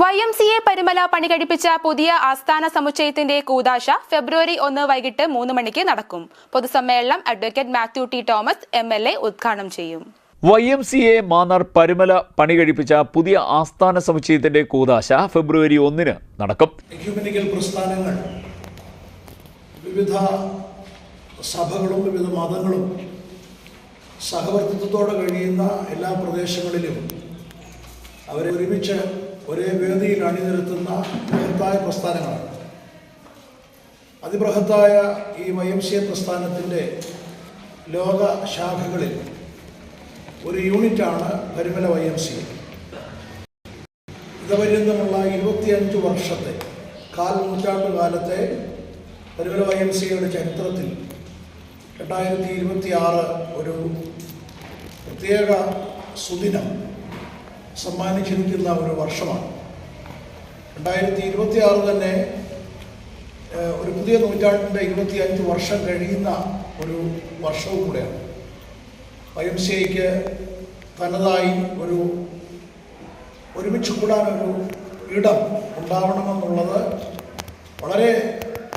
Y M C A Parumala പണി കഴിപ്പിച്ച പുതിയ ആസ്ഥാന സമുച്ചയത്തിന്റെ കൂതാശ ഫെബ്രുവരി ഒന്ന് വൈകിട്ട് മൂന്ന് മണിക്ക് നടക്കും. പൊതുസമ്മേളനം advocate Mathew T Thomas M L A ഉദ്ഘാടനം ചെയ്യും. Y M C A Mannar Parumala പണി കഴിപ്പിച്ച പുതിയ ആസ്ഥാന സമുച്ചയത്തിന്റെ കൂതാശ ഫെബ്രുവരി ഒന്നിന് നടക്കും. പ്രസ്ഥാനങ്ങൾ വിവിധ സഭകളും വിവിധ മതങ്ങളും സഹവർത്തിത്വത്തോടെ കഴിയുന്ന എല്ലാ പ്രദേശങ്ങളിലും അവരെ ഒരുമിച്ച് ഒരേ വേദിയിൽ അണിനിരത്തുന്ന ബൃഹത്തായ പ്രസ്ഥാനങ്ങളാണ്. അതിബൃഹത്തായ ഈ വൈ പ്രസ്ഥാനത്തിന്റെ ലോക ശാഖകളിൽ ഒരു യൂണിറ്റാണ് പരിമല വൈ എം സി ഇരുപത്തിയഞ്ച് വർഷത്തെ കാൽ നൂറ്റാണ്ട് കാലത്തെ പരിമല വൈ എം ചരിത്രത്തിൽ രണ്ടായിരത്തി ഇരുപത്തി ആറ് ഒരു പ്രത്യേക സുദിനം സമ്മാനിച്ചിരിക്കുന്ന ഒരു വർഷമാണ്. രണ്ടായിരത്തി ഇരുപത്തി ആറ് തന്നെ ഒരു പുതിയ നൂറ്റാണ്ടിന്റെ ഇരുപത്തി അഞ്ച് വർഷം കഴിയുന്ന ഒരു വർഷവും കൂടെയാണ്. വൈ എം സി ഐക്ക് തനതായി ഒരു ഒരുമിച്ച് കൂടാനൊരു ഇടം ഉണ്ടാവണമെന്നുള്ളത് വളരെ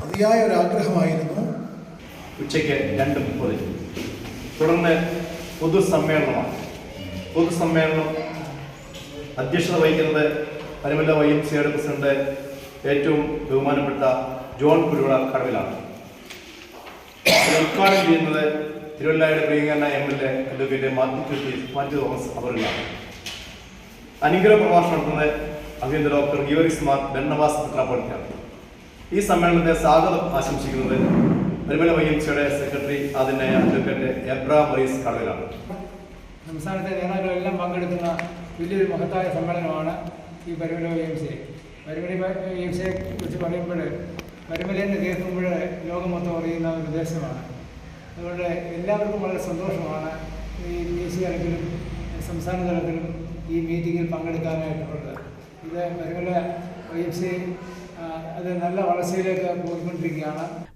അതിയായ ഒരു ആഗ്രഹമായിരുന്നു. ഉച്ചയ്ക്ക് രണ്ട് മുപ്പതിന്. തുടർന്ന് പൊതുസമ്മേളനമാണ്. പൊതുസമ്മേളനം അധ്യക്ഷത വഹിക്കുന്നത് പരമല്ല വൈ എം സിയുടെ പ്രസിഡന്റ് ഏറ്റവും ബഹുമാനപ്പെട്ട ജോൺ കുരുവിള കടവിലാണ്. ഉദ്ഘാടനം ചെയ്യുന്നത് തിരുവല്ലായുടെ പ്രിയങ്കരണ M L A advocate Mathew T. Mathew Thomas അവരിലാണ് അനുഗ്രഹ പ്രഭാഷണം നടത്തുന്നത് അഭിനന്ദ ഡോക്ടർ ഗിയോറിസ് മാർ ബെന്നവാസ് മെത്രാപ്പൊളിറ്റാണ് ഈ സമ്മേളനത്തെ സ്വാഗതം ആശംസിക്കുന്നത് പരിമല വൈ എം സിയുടെ സെക്രട്ടറി ആദിനായ അഡ്വക്കേറ്റ് എബ്രാ മറീസ് കടവിലാണ്. സംസ്ഥാനത്തെ നേതാക്കളെല്ലാം പങ്കെടുക്കുന്ന വലിയൊരു മഹത്തായ സമ്മേളനമാണ് ഈ Parumala Y M C Parumala Y M സിയെ കുറിച്ച് പറയുമ്പോൾ പരുമലയെന്ന് കേൾക്കുമ്പോൾ ലോകം മൊത്തം അറിയുന്ന ഒരു ദേശമാണ് അതുകൊണ്ട് എല്ലാവർക്കും വളരെ സന്തോഷമാണ് ഈ ദേശീയ തലത്തിലും സംസ്ഥാന തലത്തിലും ഈ മീറ്റിങ്ങിൽ പങ്കെടുക്കാനായിട്ടുള്ളത്. ഇത് പരുമല വൈ എം സി നല്ല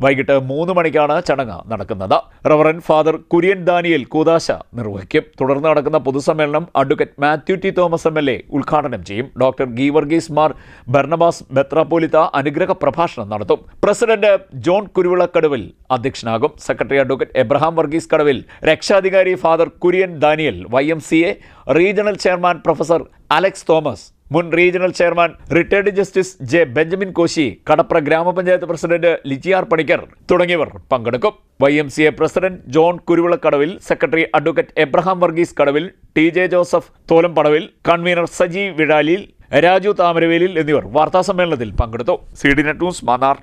വൈകിട്ട് മൂന്ന് മണിക്കാണ് ചടങ്ങ് നടക്കുന്നത്. റവറൻ ഫാദർ കുര്യൻ ദാനിയൽ കൂതാശ നിർവഹിക്കും. തുടർന്ന് നടക്കുന്ന പൊതുസമ്മേളനം advocate Mathew T Thomas M L ഉദ്ഘാടനം ചെയ്യും. ഡോക്ടർ ഗീവർഗീസ് മാർ ബർണബാസ് ബെത്രാപോലിത്ത അനുഗ്രഹ പ്രഭാഷണം നടത്തും. പ്രസിഡന്റ് ജോൺ കുരുവിളക്കടവിൽ അധ്യക്ഷനാകും. സെക്രട്ടറി അഡ്വക്കേറ്റ് എബ്രഹാം വർഗീസ് കടവിൽ രക്ഷാധികാരി father Kurian Daniel Y regional chairman professor Alex Thomas മുൻ regional chairman retired justice J Benjamin Koshy Kadapra grama panchayat president ലിജിയാർ Panicker തുടങ്ങിയവർ പങ്കെടുക്കും. Y M C A president John Kuruvila Kadavil secretary advocate Abraham Varghese Kadavil T J Joseph Tholampadavil convener Saji Vizhalil Raju Thamaravelil എന്നിവർ വാർത്താസമ്മേളനത്തിൽ പങ്കെടുത്തു. C D net news Mannar.